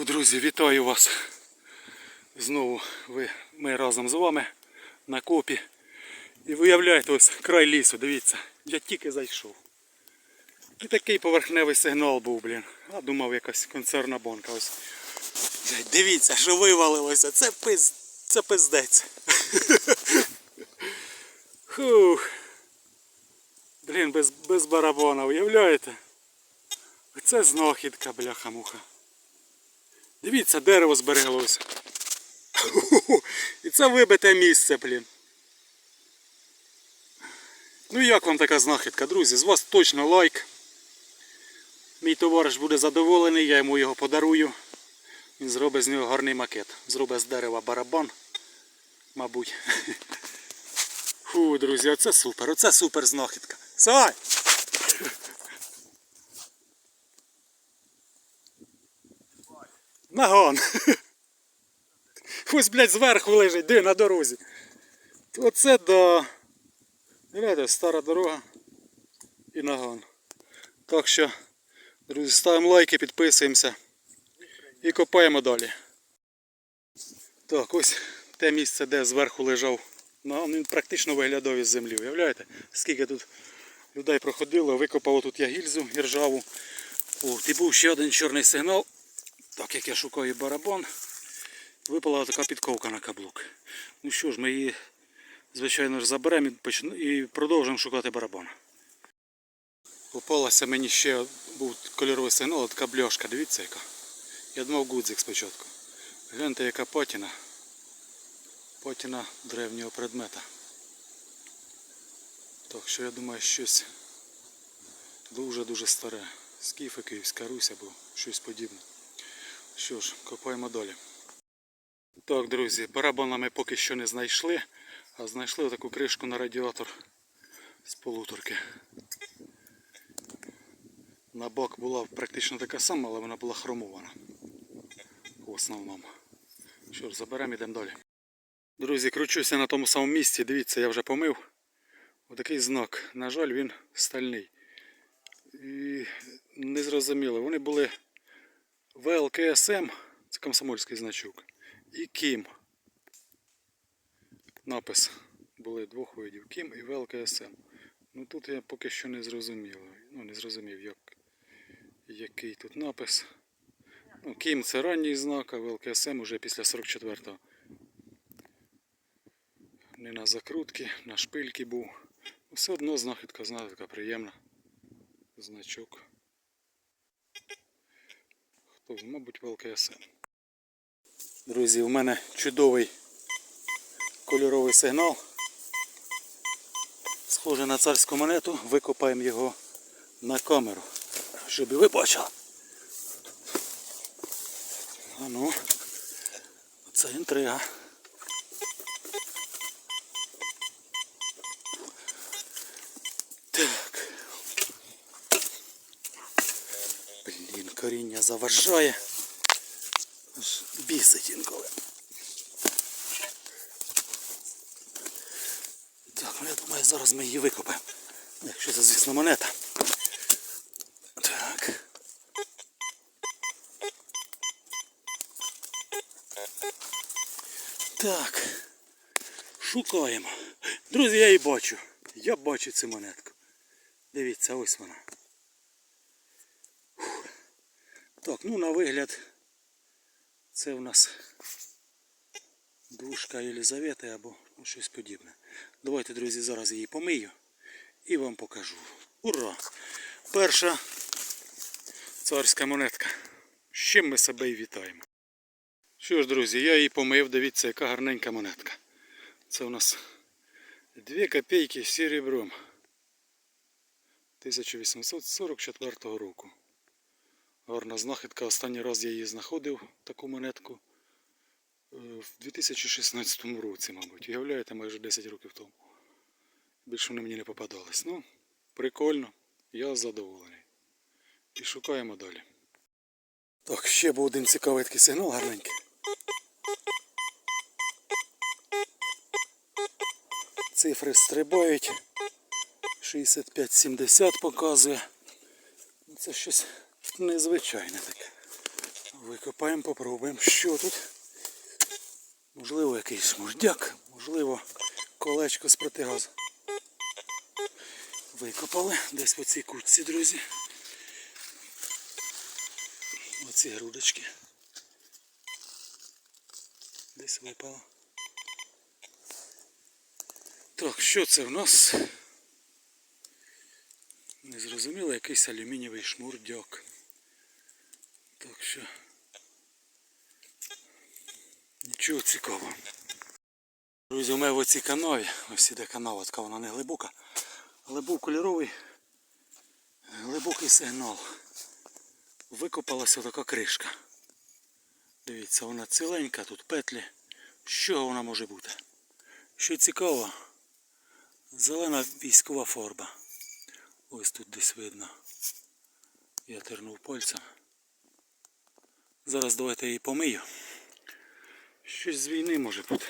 Друзі, вітаю вас. Знову ви, ми разом з вами на копі. І виявляєте ось край лісу, дивіться, я тільки зайшов. І такий поверхневий сигнал був, блін. А думав якась концерна бонка. Ось. Дивіться, що вивалилося. Це пиз... це пиздець. Фух. Блін, без, без барабана, уявляєте? Оце знахідка, бляха-муха. Дивіться, дерево збереглося. І це вибите місце, блін. Ну як вам така знахідка, друзі? З вас точно лайк. Мій товариш буде задоволений, я йому його подарую. Він зробить з нього гарний макет. Зробить з дерева барабан. Мабуть. Фу, друзі, оце супер, оце супер знахідка. Сай! Нагон. Ось, блядь, зверху лежить, де на дорозі. Оце да. Гляньте, стара дорога і нагон. Так що, друзі, ставимо лайки, підписуємося і копаємо далі. Так, ось те місце, де зверху лежав. нагон, він практично виглядав із землі. Уявляєте? Скільки тут людей проходило, викопало тут я гільзу і ржаву. О, і був ще один чорний сигнал. Так як я шукаю барабан, випала така підковка на каблук. Ну що ж, ми її, звичайно ж, заберемо і, продовжимо шукати барабан. Попалася мені ще був кольоровий сигнал, така бляшка, дивіться яка. Я думав гудзик спочатку. Гляньте, яка патіна. Патіна древнього предмета. Так що я думаю, щось дуже-дуже старе. Скіфи, Київська Русь або щось подібне. Що ж, копаємо далі. Так, друзі, барабана ми поки що не знайшли, а знайшли таку кришку на радіатор з полуторки. На бок була практично така сама, але вона була хромована. В основному. Що ж, заберемо йдемо далі. Друзі, кручуся на тому самому місці. Дивіться, я вже помив. Отакий знак. На жаль, він стальний. І незрозуміло. Вони були ВЛКСМ, це комсомольський значок, і Кім. Напис були двох видів Кім і ВЛКСМ. Ну тут я поки що не зрозумів. Ну не зрозумів, як, який тут напис. Ну, Кім це ранній знак, а ВЛКСМ уже після 44-го. Не на закрутки, на шпильки був. Все одно знахідка, знахідка приємна. Значок. Хто, мабуть, в ЛКСМ. Друзі, у мене чудовий кольоровий сигнал. Схоже на царську монету, викопаємо його на камеру, щоб і ви бачили. А ну, це інтрига. Блін, коріння заважає. Аж бісить інколи. Так, ну я думаю, зараз ми її викопаємо. Якщо це, звісно, монета. Так. Так. Шукаємо. Друзі, я її бачу. Я бачу цю монетку. Дивіться, ось вона. Так, ну на вигляд це в нас дужка Єлизавети або щось подібне. Давайте, друзі, зараз її помию і вам покажу. Ура! Перша царська монетка. З чим ми себе і вітаємо. Що ж, друзі, я її помив, дивіться, яка гарненька монетка. Це у нас 2 копійки з серебром 1844 року. Гарна знахідка. Останній раз я її знаходив, таку монетку, е, в 2016 році, мабуть. Уявляєте, майже 10 років тому. Більше вони мені не попадались. Ну, прикольно, я задоволений. І шукаємо далі. Так, ще був один цікавий такий сигнал гарненький. Цифри стрибають. 65-70 показує. Це щось незвичайне таке. Викопаємо, попробуємо, що тут. Можливо, якийсь шмурдяк, можливо, колечко з протигазу. Викопали десь по цій кутці, друзі. Оці грудочки. Десь випало. Так, що це в нас? Незрозуміло, якийсь алюмінієвий шмурдяк. Так що нічого цікавого. Друзі, у мене в оцій канаві, ось іде канава, така вона не глибока, але був кольоровий глибокий сигнал. Викопалася така кришка. Дивіться, вона ціленька, тут петлі. Чого вона може бути? Що цікаво, зелена військова фарба. Ось тут десь видно. Я тернув пальцем. Зараз давайте її помию. Щось з війни може бути.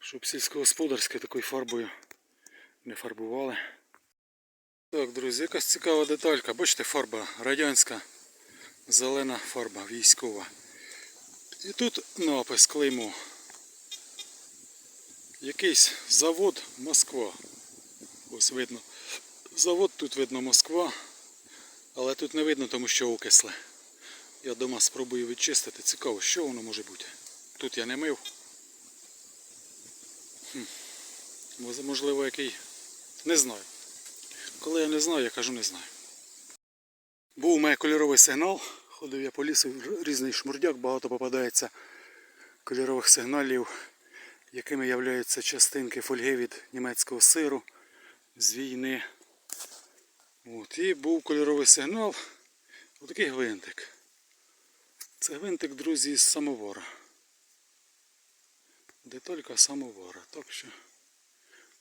Щоб сільськогосподарське такою фарбою не фарбували. Так, друзі, якась цікава деталька. Бачите, фарба радянська, зелена фарба військова. І тут напис клеймо. Якийсь завод Москва. Ось видно. Завод тут видно Москва, але тут не видно, тому що окисли. Я дома спробую відчистити. Цікаво, що воно може бути. Тут я не мив. Хм. Можливо, який. Не знаю. Коли я не знаю, я кажу не знаю. Був у мене кольоровий сигнал. Ходив я по лісу, різний шмурдяк, багато попадається кольорових сигналів, якими являються частинки фольги від німецького сиру з війни. От, і був кольоровий сигнал. Отакий гвинтик. Це гвинтик, друзі, з самовара. Деталька самовара. Так що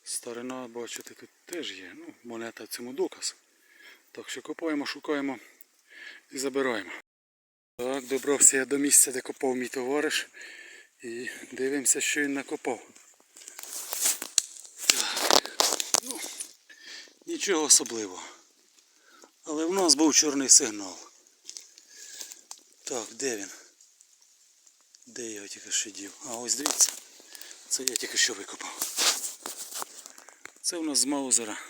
старина, бачите, тут теж є. Ну, монета цьому доказ. Так що копаємо, шукаємо і забираємо. Так, добрався я до місця, де копав мій товариш. І дивимося, що він накопав. Ну, нічого особливого. Але в нас був чорний сигнал. Так, де він? Де я його тільки що дів? А ось дивіться. Це я тільки що викопав. Це в нас з Маузера.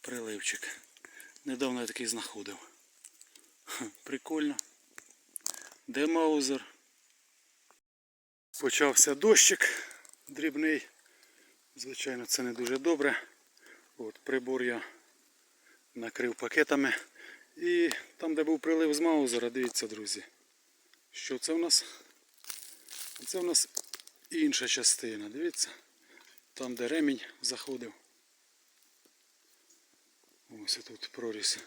Приливчик. Недавно я такий знаходив. Прикольно. Де Маузер? Почався дощик дрібний. Звичайно, це не дуже добре. От, прибор я накрив пакетами. І там, де був прилив з Маузера, дивіться, друзі. Що це в нас? Це в нас інша частина, дивіться. Там, де ремінь заходив. Ось тут прорізь.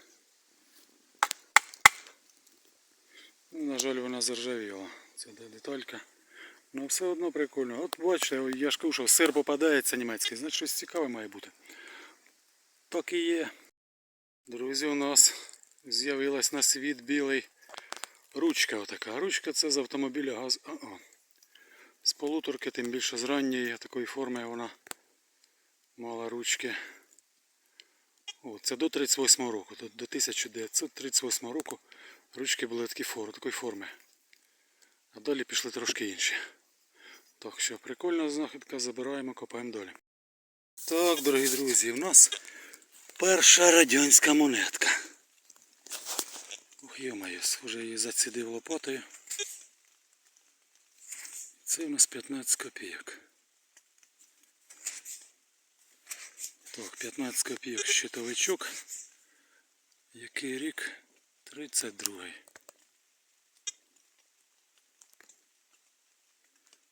Ну, на жаль, вона заржавіла. Це де деталька. Ну все одно прикольно. От бачите, я ж що сир попадається німецький, значить щось цікаве має бути. Так і є. Друзі, у нас з'явилась на світ білий ручка отака. Ручка це з автомобіля газ. А, а. З полуторки, тим більше з ранньої такої форми вона мала ручки. О, це до 38 року, до, до 1938 року ручки були такі форми, такої форми. А далі пішли трошки інші. Так що прикольна знахідка, забираємо, копаємо далі. Так, дорогі друзі, в нас перша радянська монетка. Йомаю, схоже її зацідив лопатою. Це у нас 15 копійок. Так, 15 копійок щитовичок. Який рік? 32.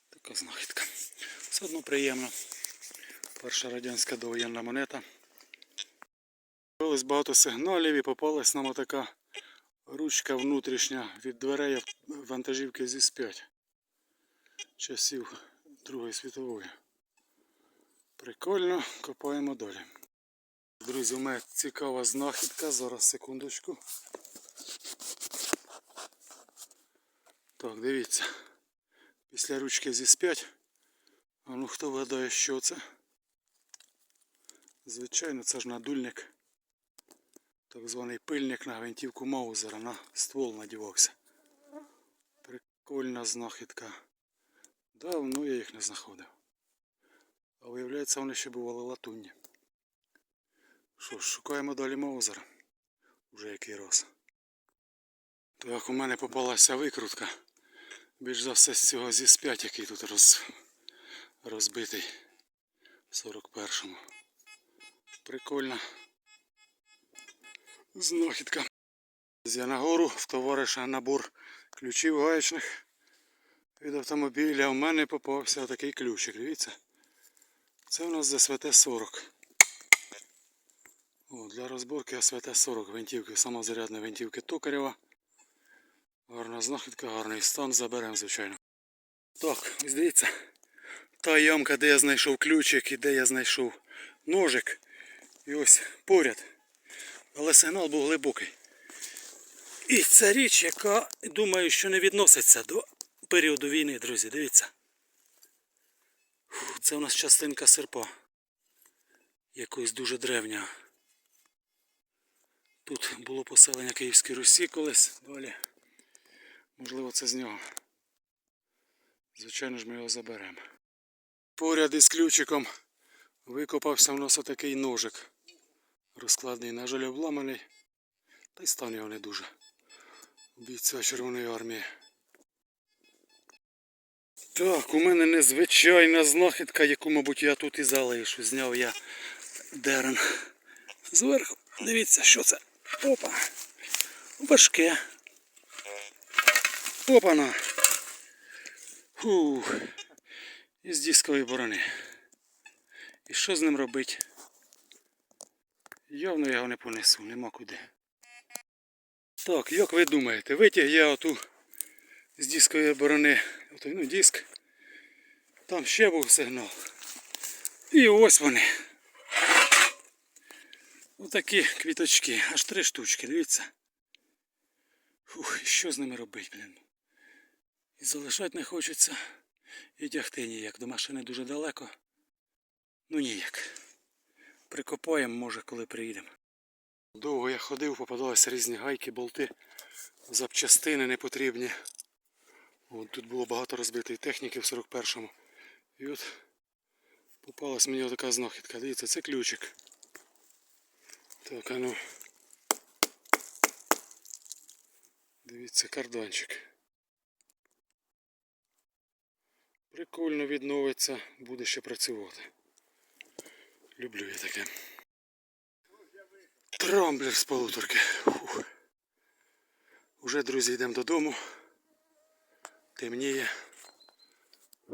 Така знахідка. Все одно приємно. Перша радянська довоєнна монета. З'явилось багато сигналів і попалась нам така ручка внутрішня від дверей вантажівки зі 5 часів Другої світової. Прикольно, копаємо далі. Друзі, у мене цікава знахідка. Зараз секундочку. Так, дивіться. Після ручки зі 5. А ну хто вгадає, що це? Звичайно, це ж надульник Так званий пильник на гвинтівку Маузера на ствол надівався. Прикольна знахідка. Давно я їх не знаходив. А виявляється, вони ще бували латунні. Що ж, шукаємо далі Маузера. Уже який раз. Так, у мене попалася викрутка. Більш за все з цього зі 5 який тут роз... розбитий в 41-му. Прикольна знахідка. Я нагору в товариша набор ключів гаечних від автомобіля. У мене попався такий ключик. Дивіться. Це у нас ЗСВТ-40. Для розборки СВТ-40 гвинтівки, самозарядної гвинтівки Токарєва. Гарна знахідка, гарний стан, заберемо, звичайно. Так, ось дивіться. Та ямка, де я знайшов ключик і де я знайшов ножик. І ось поряд. Але сигнал був глибокий. І це річ, яка, думаю, що не відноситься до періоду війни, друзі. Дивіться. Це у нас частинка серпа. Якоїсь дуже древнього. Тут було поселення Київської Русі колись далі. Можливо, це з нього. Звичайно ж, ми його заберемо. Поряд із ключиком викопався в нас отакий ножик. Розкладний, на жаль, обламаний. Та й стан його не дуже. Бійця Червоної армії. Так, у мене незвичайна знахідка, яку, мабуть, я тут і залишу. Зняв я дерен. Зверху. Дивіться, що це. Опа. Важке. Опана. Фух. Із дискової борони. І що з ним робити? Явно я його не понесу, нема куди. Так, як ви думаєте, витяг я оту з дискової борони, отой, ну, диск. Там ще був сигнал. І ось вони. Отакі квіточки, аж три штучки, дивіться. Фух, що з ними робити, блін? І залишати не хочеться, і тягти ніяк. До машини дуже далеко. Ну ніяк. Прикопаємо, може, коли приїдемо. Довго я ходив, попадалися різні гайки, болти, запчастини непотрібні. От, тут було багато розбитої техніки в 41-му. І от попалась мені така знахідка. Дивіться, це ключик. Так, а ну. Дивіться, карданчик. Прикольно відновиться, буде ще працювати. Люблю я таке. Трамблер з полуторки. Фух. Уже, друзі, йдемо додому. Темніє.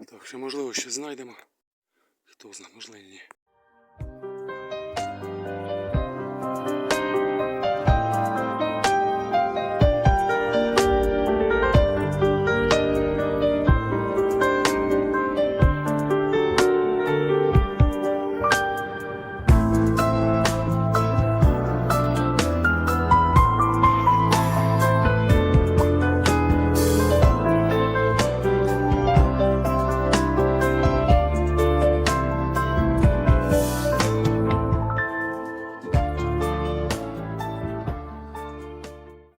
Так що можливо ще знайдемо. Хто знає, можливо ні.